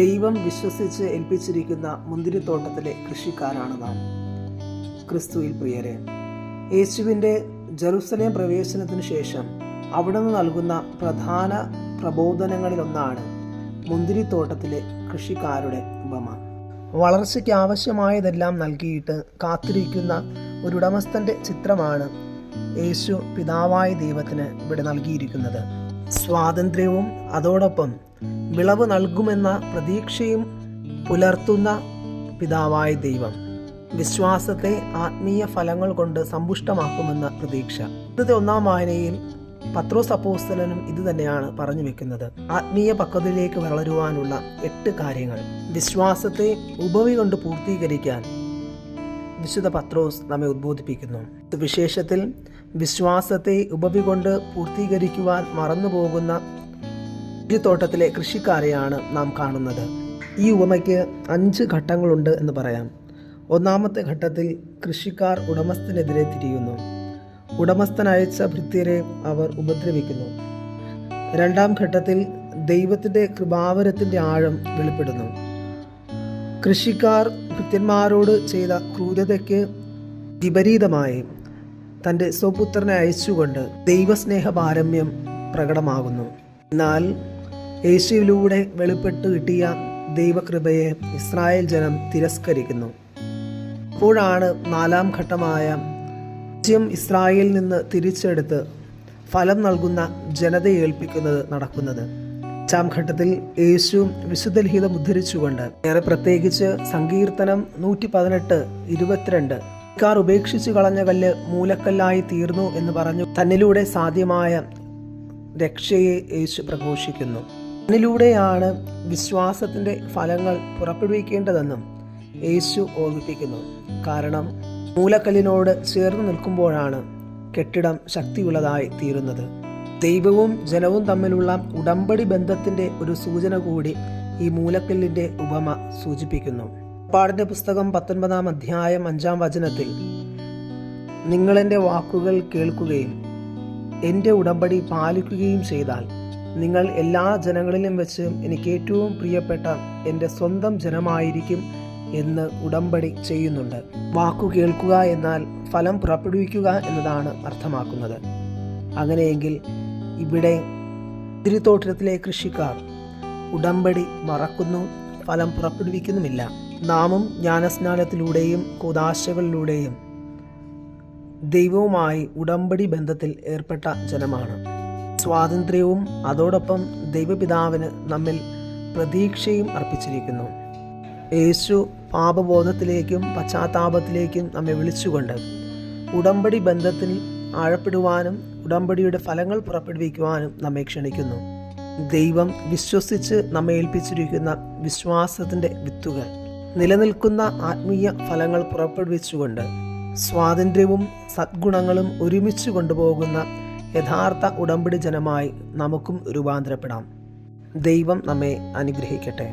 ദൈവം വിശ്വസിച്ച് ഏൽപ്പിച്ചിരിക്കുന്ന മുന്തിരിത്തോട്ടത്തിലെ കൃഷിക്കാരാണ് നാം. ക്രിസ്തുവിൽ പ്രിയരെ യേശുവിന്റെ ജെറുസലേം പ്രവേശനത്തിനു ശേഷം അവിടുന്ന് നൽകുന്ന പ്രധാന പ്രബോധനങ്ങളിലൊന്നാണ് മുന്തിരിത്തോട്ടത്തിലെ കൃഷിക്കാരുടെ ഉപമ. വളർച്ചയ്ക്ക് ആവശ്യമായതെല്ലാം നൽകിയിട്ട് കാത്തിരിക്കുന്ന ഒരു ഉടമസ്ഥന്റെ ചിത്രമാണ് യേശു പിതാവായ ദൈവത്തിന് ഇവിടെ നൽകിയിരിക്കുന്നത്. സ്വാതന്ത്ര്യവും അതോടൊപ്പം വിളവ് നൽകുമെന്ന പ്രതീക്ഷയും പുലർത്തുന്ന പിതാവായ ദൈവം. വിശ്വാസത്തെ ആത്മീയ ഫലങ്ങൾ കൊണ്ട് സമ്പുഷ്ടമാക്കുമെന്ന പ്രതീക്ഷ. ഇന്നത്തെ ഒന്നാം വായനയിൽ പത്രോസ് അപ്പോസ്തലനും ഇത് തന്നെയാണ് പറഞ്ഞു വെക്കുന്നത്. ആത്മീയ പക്വതയിലേക്ക് വളരുവാനുള്ള എട്ട് കാര്യങ്ങൾ. വിശ്വാസത്തെ ഉപവി കൊണ്ട് പൂർത്തീകരിക്കാൻ വിശുദ്ധ പത്രോസ് നമ്മെ ഉദ്ബോധിപ്പിക്കുന്നു. വിശേഷത്തിൽ വിശ്വാസത്തെ ഉപവി കൊണ്ട് പൂർത്തീകരിക്കുവാൻ മറന്നുപോകുന്ന തോട്ടത്തിലെ കൃഷിക്കാരെയാണ് നാം കാണുന്നത്. ഈ ഉപമയ്ക്ക് അഞ്ച് ഘട്ടങ്ങളുണ്ട് എന്ന് പറയാം. ഒന്നാമത്തെ ഘട്ടത്തിൽ കൃഷിക്കാർ ഉടമസ്ഥനെതിരെ തിരിയുന്നു. ഉടമസ്ഥൻ അയച്ച ഭൃത്യരെ അവർ ഉപദ്രവിക്കുന്നു. രണ്ടാം ഘട്ടത്തിൽ ദൈവത്തിന്റെ കൃപാവരത്തിന്റെ ആഴം വെളിപ്പെടുന്നു. കൃഷിക്കാർ ഭൃത്യന്മാരോട് ചെയ്ത ക്രൂരതയ്ക്ക് വിപരീതമായി തന്റെ സ്വപുത്രനെ അയച്ചുകൊണ്ട് ദൈവസ്നേഹ പാരമ്യം പ്രകടമാകുന്നു. എന്നാൽ യേശുവിലൂടെ വെളിപ്പെട്ട് കിട്ടിയ ദൈവകൃപയെ ഇസ്രായേൽ ജനം തിരസ്കരിക്കുന്നു. അപ്പോഴാണ് നാലാം ഘട്ടമായ രാജ്യം ഇസ്രായേലിൽ നിന്ന് തിരിച്ചെടുത്ത് ഫലം നൽകുന്ന ജനതയെ ഏൽപ്പിക്കുന്നത് നടക്കുന്നത്. അഞ്ചാം ഘട്ടത്തിൽ യേശു വിശുദ്ധ ലിഖിതം ഉദ്ധരിച്ചുകൊണ്ട് ഏറെ പ്രത്യേകിച്ച് സങ്കീർത്തനം നൂറ്റി പതിനെട്ട് ഇരുപത്തിരണ്ട് കാർ ഉപേക്ഷിച്ചു കളഞ്ഞ കല്ല് മൂലക്കല്ലായി തീർന്നു എന്ന് പറഞ്ഞു. തന്നിലൂടെ സാധ്യമായ രക്ഷയെ യേശു പ്രഘോഷിക്കുന്നു. തന്നിലൂടെയാണ് വിശ്വാസത്തിന്റെ ഫലങ്ങൾ പുറപ്പെടുവിക്കേണ്ടതെന്നും യേശു ഓർമ്മിപ്പിക്കുന്നു. കാരണം മൂലക്കല്ലിനോട് ചേർന്ന് നിൽക്കുമ്പോഴാണ് കെട്ടിടം ശക്തിയുള്ളതായി തീരുന്നത്. ദൈവവും ജനവും തമ്മിലുള്ള ഉടമ്പടി ബന്ധത്തിന്റെ ഒരു സൂചന കൂടി ഈ മൂലക്കല്ലിന്റെ ഉപമ സൂചിപ്പിക്കുന്നു. പാടിന്റെ പുസ്തകം പത്തൊൻപതാം അധ്യായം അഞ്ചാം വചനത്തിൽ നിങ്ങളെന്റെ വാക്കുകൾ കേൾക്കുകയും എന്റെ ഉടമ്പടി പാലിക്കുകയും ചെയ്താൽ നിങ്ങൾ എല്ലാ ജനങ്ങളിലും വെച്ച് എനിക്ക് ഏറ്റവും പ്രിയപ്പെട്ട എന്റെ സ്വന്തം ജനമായിരിക്കും എന്ന് ഉടമ്പടി ചെയ്യുന്നുണ്ട്. വാക്കു കേൾക്കുക എന്നാൽ ഫലം പുറപ്പെടുവിക്കുക എന്നതാണ് അർത്ഥമാക്കുന്നത്. അങ്ങനെയെങ്കിൽ ഇവിടെ തിരുത്തോട്ടത്തിലെ കൃഷിക്കാർ ഉടമ്പടി മറക്കുന്നു ഫലം പുറപ്പെടുവിക്കുന്നുമില്ല. നാമും ജ്ഞാനസ്നാനത്തിലൂടെയും കുദാശകളിലൂടെയും ദൈവവുമായി ഉടമ്പടി ബന്ധത്തിൽ ഏർപ്പെട്ട ജനമാണ്. സ്വാതന്ത്ര്യവും അതോടൊപ്പം ദൈവപിതാവിന് നമ്മിൽ പ്രതീക്ഷയും അർപ്പിച്ചിരിക്കുന്നു. യേശു പാപബോധത്തിലേക്കും പശ്ചാത്താപത്തിലേക്കും നമ്മെ വിളിച്ചുകൊണ്ട് ഉടമ്പടി ബന്ധത്തിൽ ആഴപ്പെടുവാനും ഉടമ്പടിയുടെ ഫലങ്ങൾ പുറപ്പെടുവിക്കുവാനും നമ്മെ ക്ഷണിക്കുന്നു. ദൈവം വിശ്വസിച്ച് നമ്മെ ഏൽപ്പിച്ചിരിക്കുന്ന വിശ്വാസത്തിന്റെ വിത്തുകൾ നിലനിൽക്കുന്ന ആത്മീയ ഫലങ്ങൾ പുറപ്പെടുവിച്ചുകൊണ്ട് സ്വാതന്ത്ര്യവും സദ്ഗുണങ്ങളും ഒരുമിച്ച് കൊണ്ടുപോകുന്ന യഥാർത്ഥ ഉടമ്പടി ജനമായി നമുക്കും രൂപാന്തരപ്പെടാം. ദൈവം നമ്മെ അനുഗ്രഹിക്കട്ടെ.